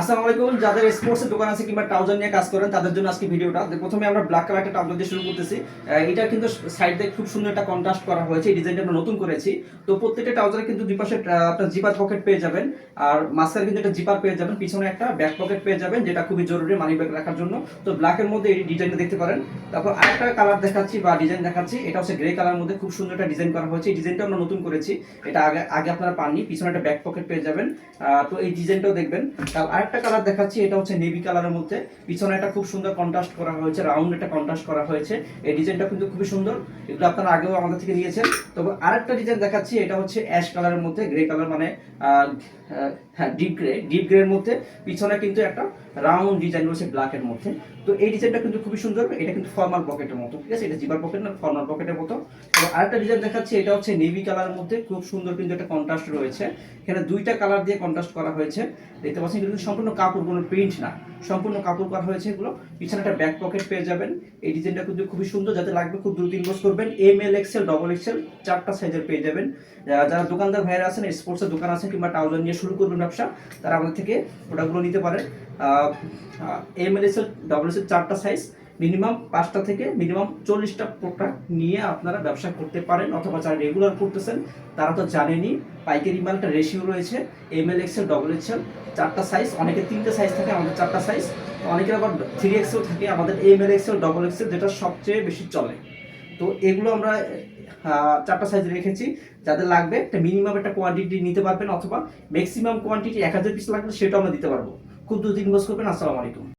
আসসালামু আলাইকুম। যাদের স্পোর্টসের দোকান আছে কিংবা ট্রাউজার নিয়ে কাজ করেন, তাদের জন্য আজকে ভিডিওটা প্রথমে আমরা ব্ল্যাক কালার একটা ট্রাউজার দিয়ে শুরু করতেছি। এটা কিন্তু সাইড দিয়ে খুব সুন্দর একটা কন্ট্রাস্ট করা হয়েছে। এই ডিজাইনটা আমরা নতুন করেছি। তো প্রত্যেকটা ট্রাউজারে কিন্তু দুই আপনার জিপার পকেট পেয়ে যাবেন। আর মাঝখানে কিন্তু একটা জিপার পেয়ে যাবেন। পিছনে একটা ব্যাক পকেট পেয়ে যাবেন, যেটা খুবই জরুরি মানি ব্যাগ রাখার জন্য। তো ব্ল্যাকের মধ্যে এই ডিজাইনটা দেখতে পারেন। তারপর আরেকটা কালার দেখাচ্ছি বা ডিজাইন দেখাচ্ছি। এটা হচ্ছে গ্রে কালার মধ্যে খুব সুন্দর একটা ডিজাইন করা হয়েছে। এই ডিজাইনটা আমরা নতুন করেছি। এটা আগে আগে আপনারা পাননি। পিছনে একটা ব্যাক পকেট পেয়ে যাবেন। তো এই ডিজাইনটাও দেখবেন। তার আরেকটা কালার দেখাচ্ছি, এটা হচ্ছে নেভি কালারের মধ্যে। পিছনে একটা খুব সুন্দর কন্ট্রাস্ট করা হয়েছে রাউন্ড একটা কন্ট্রাস্ট করা হয়েছে। এই ডিজাইনটা কিন্তু খুবই সুন্দর, এগুলো আপনারা আগেও আমাদের থেকে নিয়েছেন। তবে আরেকটা ডিজাইন দেখাচ্ছি, এটা হচ্ছে অ্যাশ কালারের মধ্যে গ্রে কালার মানে হ্যাঁ ডিপ গ্রে ডিপ গ্রের মধ্যে পিছনে কিন্তু একটা রাউন্ড ডিজাইন রয়েছে ব্ল্যাকের মধ্যে। তো এই ডিজাইনটা কিন্তু খুবই সুন্দর এটা কিন্তু ফর্মাল পকেটের মতো, ঠিক আছে? এটা জিপার পকেট না ফর্মাল পকেটের মতো। এবং আরেকটা ডিজাইন দেখাচ্ছি, এটা হচ্ছে নেভি কালারের মধ্যে খুব সুন্দর কিন্তু একটা কন্ট্রাস্ট রয়েছে। এখানে দুইটা কালার দিয়ে কন্ট্রাস্ট করা হয়েছে। দেখতে পাচ্ছেন কিন্তু সম্পূর্ণ কাপড়, কোনো প্রিন্ট না। সম্পূর্ণ কাপড় করা হয়েছে এগুলো। পিছনে একটা ব্যাক পকেট পেয়ে যাবেন। এই ডিজাইনটা কিন্তু খুবই সুন্দর, যাতে লাগবে খুব দ্রুত ইনভেস্ট করবেন। M L XL double XL চারটা সাইজের পেয়ে যাবেন। যারা দোকানদার ভাইরা আছেন স্পোর্টসের দোকান আছেন কিংবা টাউজার নিয়ে শুরু করবেন ব্যবসা, তারা আমাদের থেকে প্রোডাক্টগুলো নিতে পারেন। M L XL double XL চারটা সাইজ মিনিমাম পাঁচটা থেকে মিনিমাম চল্লিশটা প্রোডাক্ট নিয়ে আপনারা ব্যবসা করতে পারেন অথবা যারা রেগুলার করতেছেন, তারা তো জানেনই, পাইকারি মালটা রেশিও রয়েছে M L XL double XL চারটা সাইজ অনেকে তিনটে সাইজ থাকে, আমাদের চারটা সাইজ অনেকের আবার থ্রি এক্সেল থাকে, আমাদের M L XL double XL যেটা সবচেয়ে বেশি চলে। তো এগুলো আমরা চারটা সাইজ রেখেছি, যাদের লাগবে একটা মিনিমাম একটা কোয়ান্টিটি নিতে পারবেন অথবা ম্যাক্সিমাম কোয়ান্টিটি এক হাজার পিস লাগবে সেটা আমরা দিতে পারব। খুব দ্রুত ইনভেস্ট করবেন, আসসালামু আলাইকুম।